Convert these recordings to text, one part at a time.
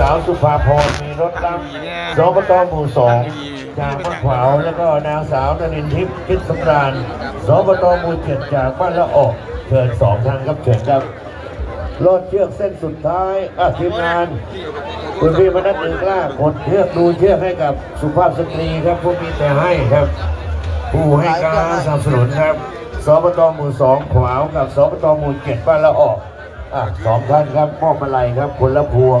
สาวสุภาพรมีรถรับสปตหมู่สองจากบ้านขวาวแล้วก็นางสาวนรินทิพย์คิดสำราญสปตหมู่เจ็ดจากบ้านละออกเชิญสองทางครับเชิญครับรอดเชือกเส้นสุดท้ายอะทีมงาน คุณพี่มนัดหนึ่งกล้ากดเชือกดูเชือกให้กับสุภาพสตรีครับผู้มีแต่ให้ครับ ผู้ให้การสนับสนุนครับสปตหมู่สองขวาวกับสปตหมู่เจ็ดบ้านละออกอะสองท่านครับมอบอะไรครับคนละพวง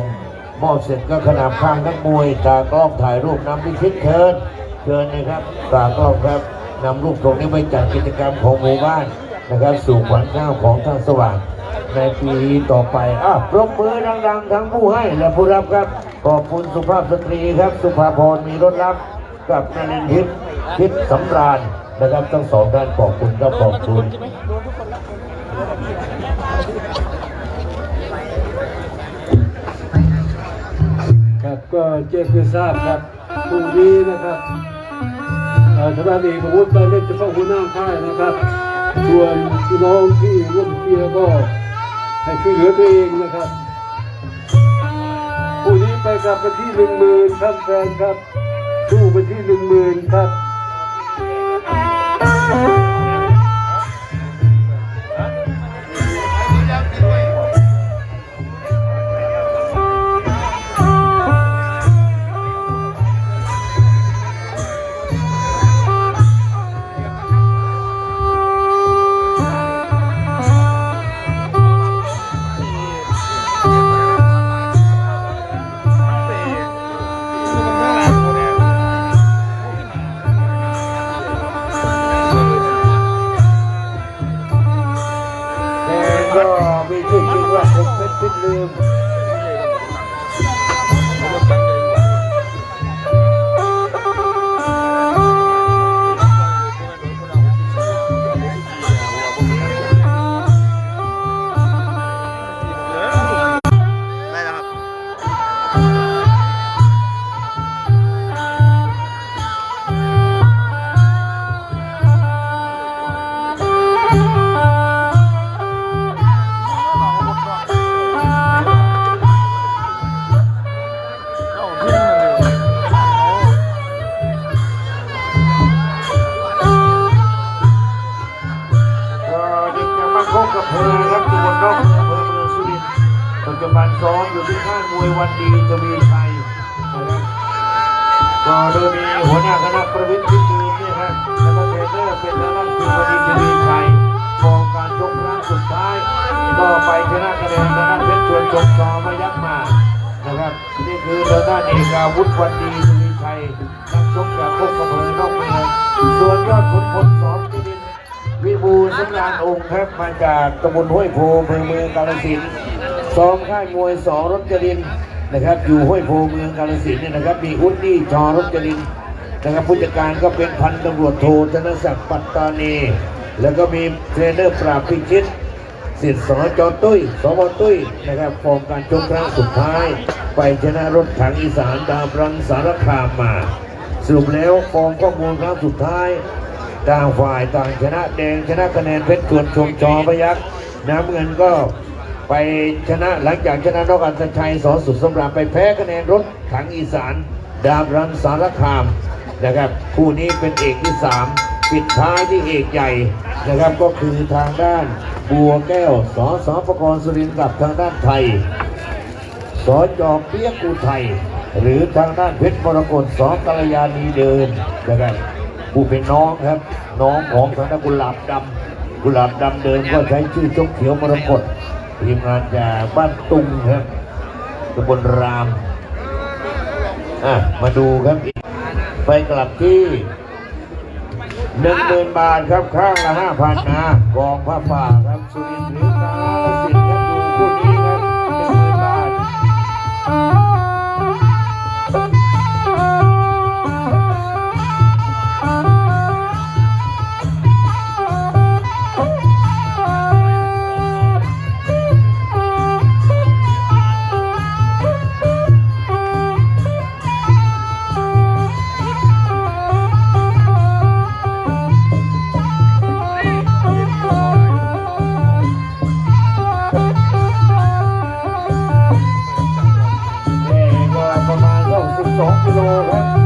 มอบเสร็จก็ขนาบข้างนักมวยตากล้องถ่ายรูปนำพิชิตเชิญเชิญนะครับตากล้องครับนำรูปตรงนี้ไปจัดกิจกรรมของหมู่บ้านนะครับ สู่ขวัญข้าวของทางสว่างในปีต่อไปอะปรบมือดังๆ ทั้งผู้ให้และผู้รับครับ ขอบคุณสุภาพสตรีครับ สุภาพรมีรถรับ กับนรินทิพย์ทิพย์สำราญนะครับทั้งสองท่านขอบคุณครับขอบคุณ ก็แจ้งให้ทราบครับพรุ่งนี้นะครับเอ่อทางด้านเอกวุฒิได้เล่นเฉพาหัวหน้าค่ายนะครับ ส่วนพี่น้องที่ร่วมเชียร์ก็ให้ช่วยเหลือตัวเองนะครับพรุ่งนี้ไปกับไปที่หนึ่งหมื่นครับแฟนครับ สู้ไปที่หนึ่งหมื่นครับ โดยมีหัวหน้าคณะประวิตรพิจิตรเนี่ยครับแล้วก็เทรนเนอร์เป็นทางด้านคือวันดีทวีชัยมองการชกครั้งสุดท้ายก็ไปชนะคะแนนทางด้านเพชรชวนชมชอมายักมานะครับนี่คือทางด้านเอกาวุธวันดีทวีชัยนักชกจากโคกกับเพลนอกเมืองส่วนยอดขุนพลสอนที่ดินวิบูลย์สำราญองค์ครับมาจากตำบลห้วยโพอำเภอเมืองกาฬสินธุ์ซ้อมค่ายมวยสองรถจรินทร์ นะครับ อยู่ห้วยโพเมืองกาฬสินเนี่ยนะครับ มีอุดดี้จอรถจรินนะครับผู้จัดการก็เป็นพันตำรวจโทธนศักดิ์ปัตตานี แล้วก็มีเทรนเนอร์ปราบพิชิตสิทธิ์สจตุ้ยสวตุ้ยนะครับฟอร์มการชกครั้งสุดท้าย ไปชนะรถถังอีสานดาวรังสารคามมา สรุปแล้วฟอร์มข้อมูลครั้งสุดท้ายต่างฝ่ายต่างชนะแดงชนะคะแนนเพชรชวนชมจอพยักษ์น้ำเงินก็ ไปชนะหลังจากชนะนอกอันชัยสอสุดสำราญไปแพ้คะแนนรถถังอีสาน ดามรันสารคามนะครับคู่นี้เป็นเอกที่สามปิดท้ายที่เอกใหญ่นะครับก็คือทางด้านบัวแก้วสอสอประกรณ์สุรินทร์กับทางด้านไทยสอจอเปียกอุทัยหรือทางด้านเพชรมรกตสอกัลยาณีเดินนะครับผู้เป็นน้องครับ น้องของทางด้านกุหลาบดำกุหลาบดำเดิมก็ใช้ชื่อจกเขียวมรกต ทีมงานจากบ้านตุงครับตำบลราม อะ มาดูครับ ไปกลับที่หนึ่งหมื่นบาทครับ ข้างละห้าพันนะ กองผ้าป่าครับ สุรินทร์ Oh.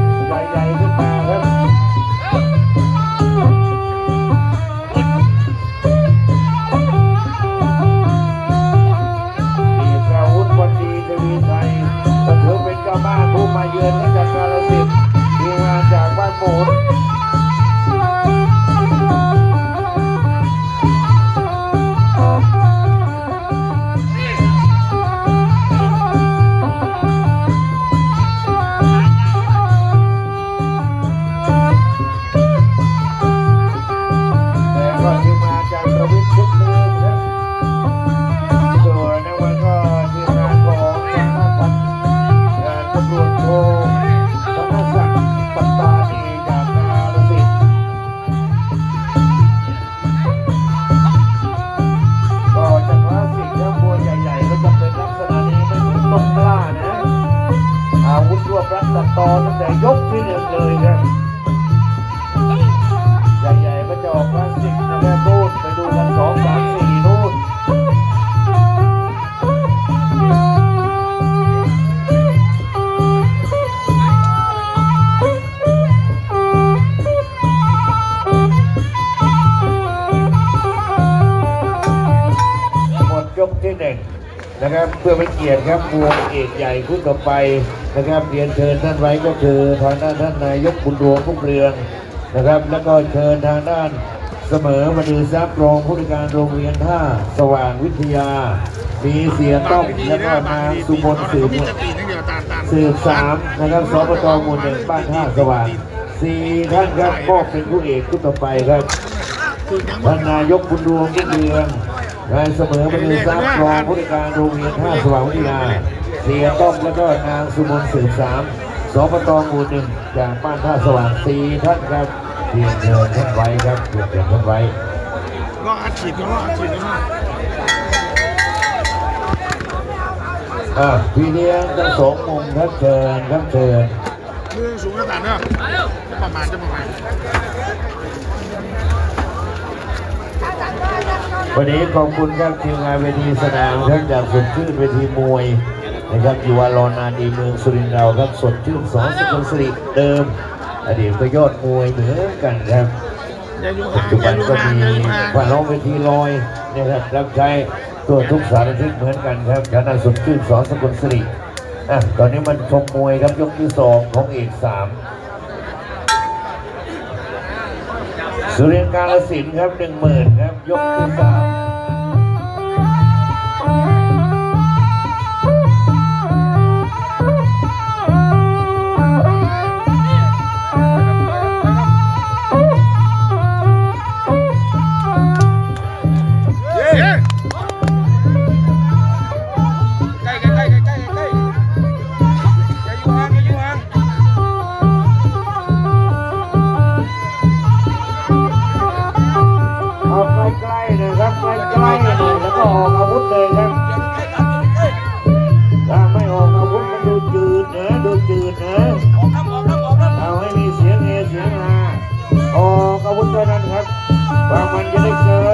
ที่หนึ่งนะครับเพื่อเป็นเกียรติครับวงเอกใหญ่คู่ต่อไปนะครับเรียนเชิญท่านไว้ก็คือทางด้านท่านนายกบุญรวงพุ่มเรืองนะครับ แล้วก็เชิญทางด้านเสมอมาดูทรัพย์รองผู้การโรงเรียนท่าสว่างวิทยา มีเสียต้อมแล้วก็นางสุมนสืบมีจะปีนนั่นเสืบสามนะครับสปตหมู่หนึ่งบ้านท่าสว่างสี่ท่านครับมอบเป็นผู้เอกคู่ต่อไปครับคือยังท่านนายกบุญรวงพุ่มเรือง นายเสมอมาดูทรัพย์รองผู้การโรงเรียนท่าสว่างวิทยาเสียต้อมแล้วก็นางสุมนสืบสามสปตหมู่หนึ่งจากบ้านท่าสว่างสี่ท่านครับเรียนเชิญท่านไว้ครับเรียนเชิญท่านไว้ก็อัดฉีดกันว่าอัดฉีดกันว่าอ่าพี่เลี้ยงทั้งสองมุมครับเชิญครับเชิญมือสูงกระตันเนอะจะประมาณจะประมาณ วันนี้ขอบคุณครับทีมงานเวทีสนามครับจากสดชื่นเวทีมวยนะครับอยู่วารอนาดีเมืองสุรินทร์เราครับสดชื่นสอนสกุลสิริเดิม อดีตก็ยอดมวยเหมือนกันครับปัจจุบันก็มีอย่าอยู่ห่างผ่านร้องเวทีลอยนะครับรับใช้ตัวทุกสารทิศเหมือนกันครับชนะสดชื่นสอนสกุลสิริอะตอนนี้มันชมมวยครับยกที่สองของเอกสามสุรินทร์กาลสินครับหนึ่งหมื่นครับ ยกที่สามเจืดนะเอาให้มีเสียงเอเสียงอาออกอาวุธเท่านั้นครับว่ามันจะได้เกิด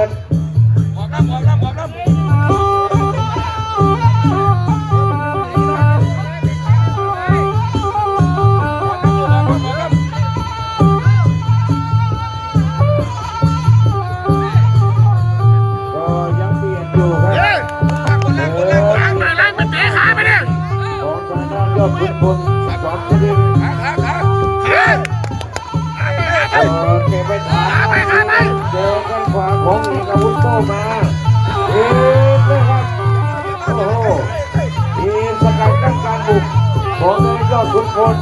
มาเอ๊ะเลยครับโอ้โหทีมสกัดกั้นการบุกของทางยอดขุนพล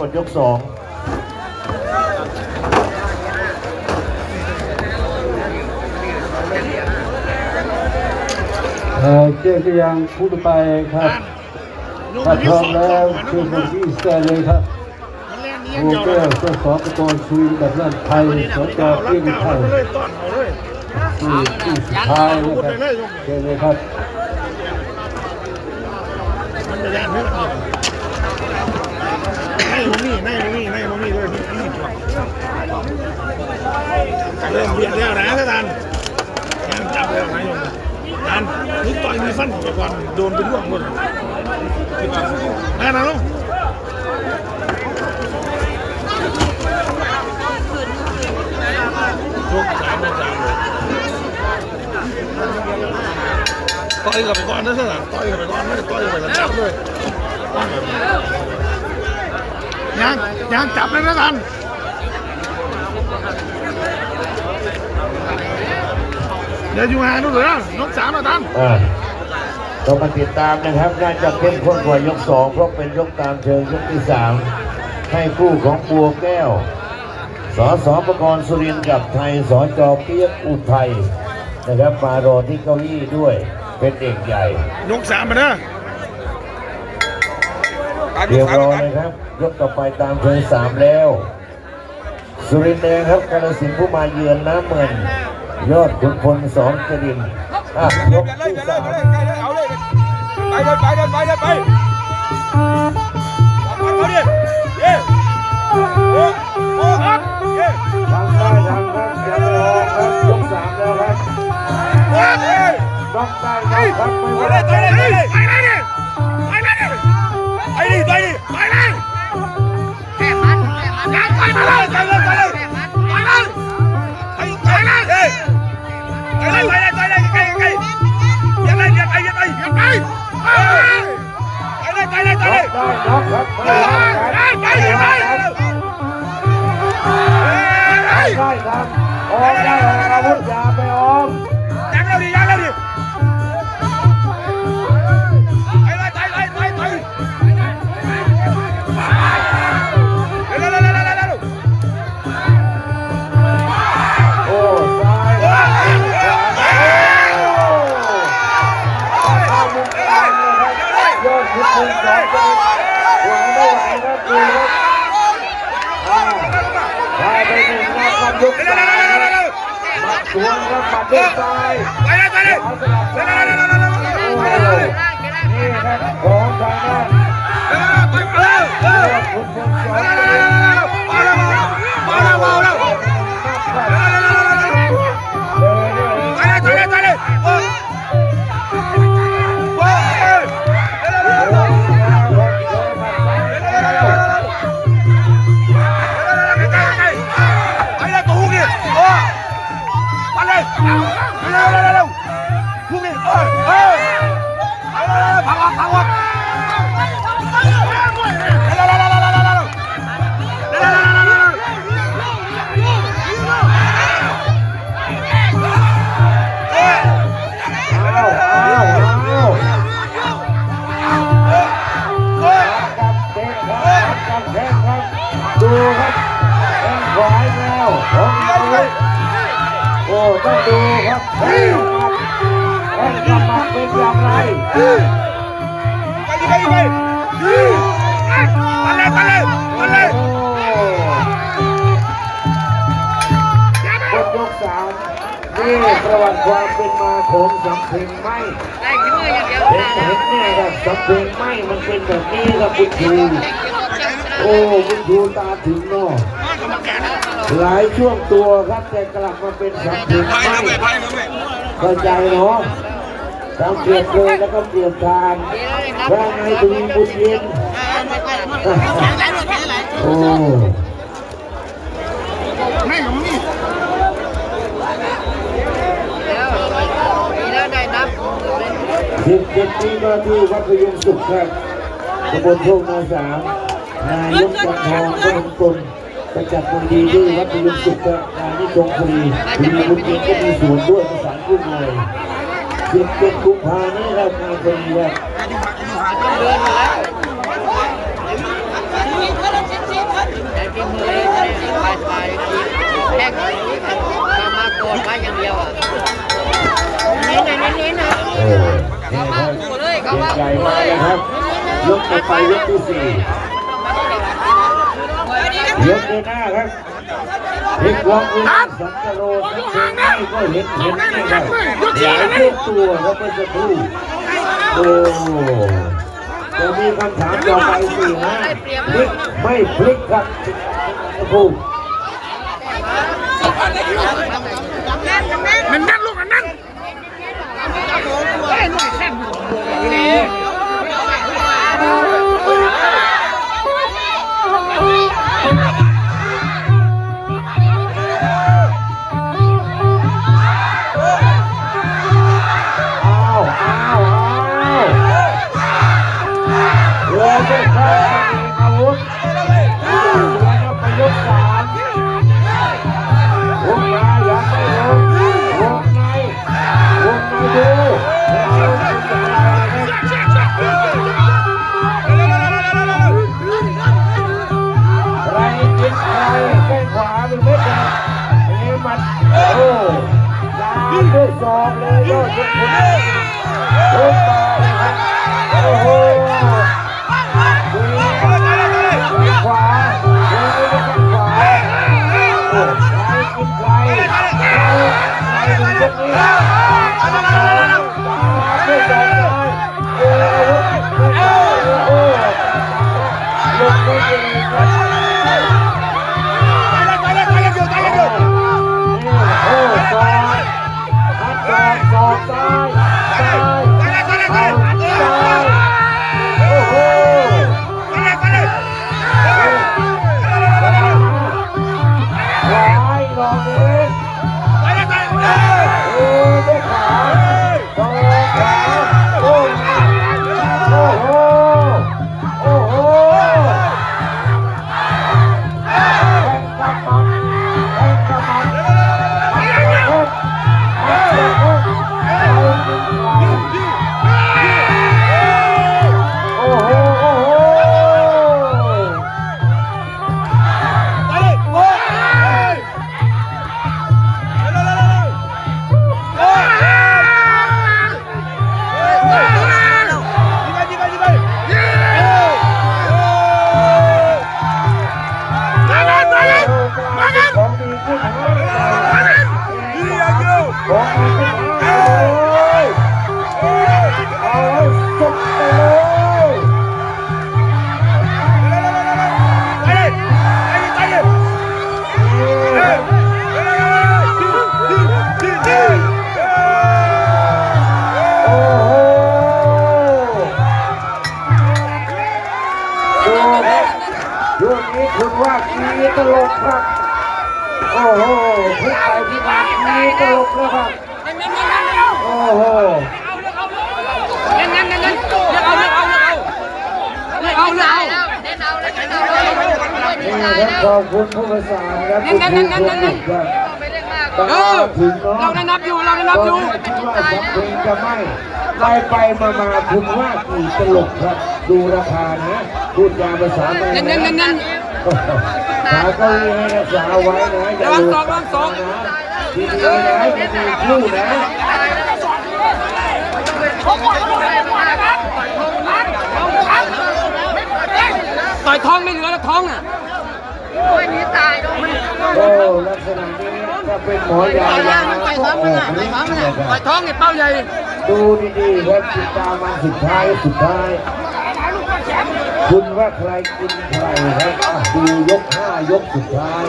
หมดยกสองเออเจ๊ก็ยังพูดไปครับถ้าพร้อมแล้วคือญคุณพี่สเตเลยครับโอเกอร์เพื่อขอประกอบคุยแบบนั้นไทยสนใจเรื่องไทยที่ที่สุดท้ายนะครับเชิเลยครับ บ่มุมนี้ในบ่มีในบ่มนี้ด้วยเริ่มเบียดแล้วนะท่านยังจับแล้วนาโยมท่านนี่ต่อยมีฟันไปก่อนโดนไปร่วงหมดนะนะนาลยต่อยกับไปก่อนนะท่านต่อยกับไปก่อนไม่ได้ต่อยกับไปกันจับเลย ยังจับเลยนะท่านเดี๋ยวอยู่ห่างดูเลยนยกสามนะท่านอ่าต้องมาติดตามนะครับน่าจะเข้มข้นกว่ายกสองเพราะเป็นยกตามเชิงยกที่สามให้คู่ของบัวแก้วสอสอประกรณ์สุรินทร์กับไทยสอจอเปียกอุทัยนะครับมารอที่เก้าอี้ด้วยเป็นเอกใหญ่ ยกสามมานะ เรียวรอยเลยครับยกต่อไปตามเคยสามแล้ว สุรินทร์แดงครับกาลสินผู้มาเยือนน้ำเงินยอดขุนพลสองกรินอะยกที่สามเอาเลยไปเลนไปเลนไปเลยไปเอาดิเย้โอ้โหครับเย้ทางใต้ทางใต้เรียบร้อยครับยกสามแล้วครับเย้ บล็อกใต้ครับบล็อกไม่ไหว ไปเลยไปเลย ครับออกได้อกอาวุธอย่าไปออม ต้องดูครับแข้งครับมัดเป็นอย่างไรไปดิไปดิไปมาเลยมาเลยมาเลยบทยกสามนี่ประวัติความเป็นมาของสำเพ็งไหมได้ยิ้มมืออย่างเดียวเห็นเห็นเนี่ยครับสำเพ็งไหมมันเป็นแบบนี้ครับคุณครูโอ้คุณครูตาถึงเนาะ หลายช่วงตัวครับแต่กลับมาเป็นสำเพ็งไมเข้าใจเนาะทั้งเปลี่ยนเลยแล้วก็เปลี่ยนทางว่าไงตวีบุญเย็นโอ้มีแล้วได้นับสิบเจ็ดนี้ก็ที่วัดพยุงสุขครับตำบลโชคนาสามนายกวันทองพนมกล ประจักษ์มนดีด้วยวัดบุญสุขนายนิจงคดีมีบุญเกียรติก็มีส่วนด้วยประสานกู้เลยสิบเจ็ดกุมภานี้ครับงานคดีครับต้องเดินมาแล้วแต่ที่มือเลยไปไปแค่มามาโกนมาอย่างเดียวอะนี่ไหนนี่นะโอ้นี่ครับเลยเกเขามว่าใหญ่มากนะครับยกต่อไปยกที่สี่ ยกเดินหน้าครับเห็นวงเงินสันตโลทั้งเพลงนี้ก็เห็นเห็นนะครับหลายยกตัวครับเมื่อสักครู่โอ้จะมีคำถามต่อไปสี่นะพลิกไม่พลิกครับสักครู่มันนั่นลูกมันนั่น ลกครับโอ้โหพลิกไปพลิกมากีตลกแล้วครับโอ้โหงั้นงั้นงั้นงั้นเลือกเอาเลือกเอาเลือกเอาเลือกเอาเลือกเอาเล่นเอาเล่นเอาเล่นเอานี่ครับขอบคุณผู้ประสานครับคุณครูคนหนึ่งครับไม่เล่นมากตามถึงน้องเราได้นับอยู่เราได้นับอยู่ตอนแรกคิดว่าสำเพลงจะไม่ไปไปมามาคุณว่ากี่ตลกครับ ดูราคานะพูดจาภาษาไม่งั้นงั้นงั้นงั้น หาเก้าอี้ให้รักษาไว้นะอย่าหลุดระวังศอกระวังศอกนะดีๆนะอย่มีคู่นะต่อยท้องไม่เหลือแล้วท้องอะโอ้ยนี่ตายโดนโอ้ลักษณะนี้ถ้าเป็นหมอยายาต่อยท้องมันอะต่อยท้องมันอะต่อยท้องเนี่ยเป้าใหญ่ดูดีๆครับติดตามมาสุดท้ายสุดท้าย คุณว่าใครกินใครครับอะดูยกห้ายกสุดท้าย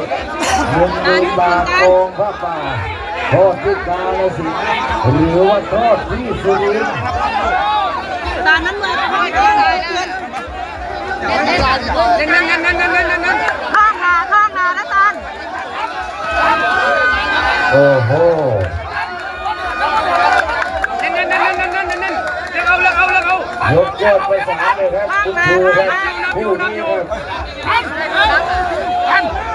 เงินเงินบาทกองพระป่าทอดที่กาลสินหรือว่าทอดที่สุรินทร์ตานั้นเลยท้องตายเพื่อนงั้นงั้นงั้นงั้นงั้นงั้นงั้นข้างนาข้างนานะตันโอ้โห ยกยอดไปสามเลยครับคุณครูครับผู้นี้ครับ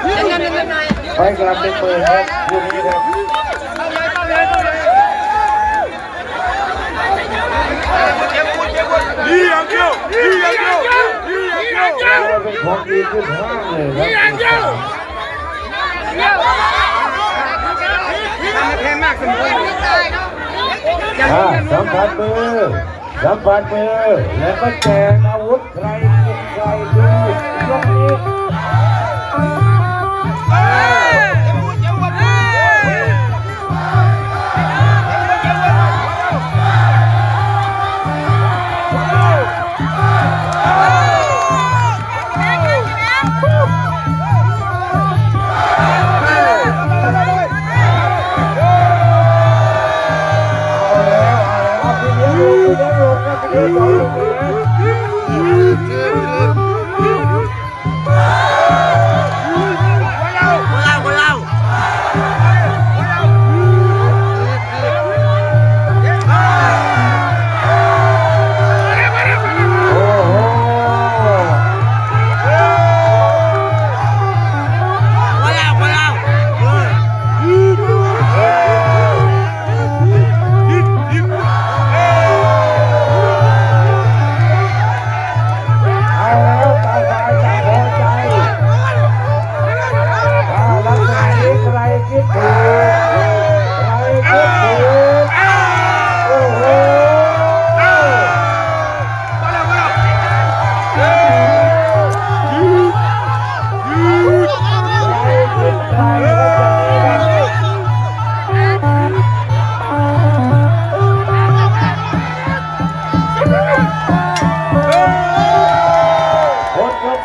เงินเงินเงินหน่อยไปกลับเป็นหมื่นครับผู้นี้ครับดีอย่างเดียวดีอย่างเดียวดีอย่างเดียวเราเป็นของดีขึ้นห้างเลยครับแพงมากเสมออ่าสัมผัสมือ สัมผัสมือแล้วก็แจกอาวุธใครกินใครดูยกนี้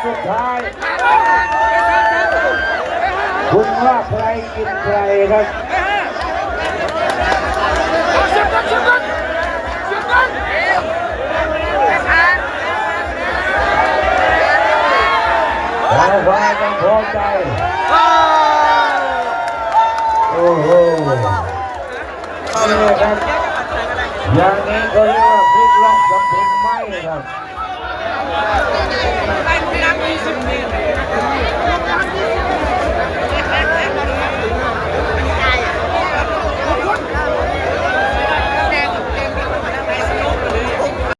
สุดท้าย คุณว่าใครกินใครครับทางฝ่ายต้องพอใจ โอ้โหนี่ครับอย่างนี้ก็เรียกว่าพลิกล็อกสำเพ็งไหมครับ ไปคุยกันไปสิบเดือน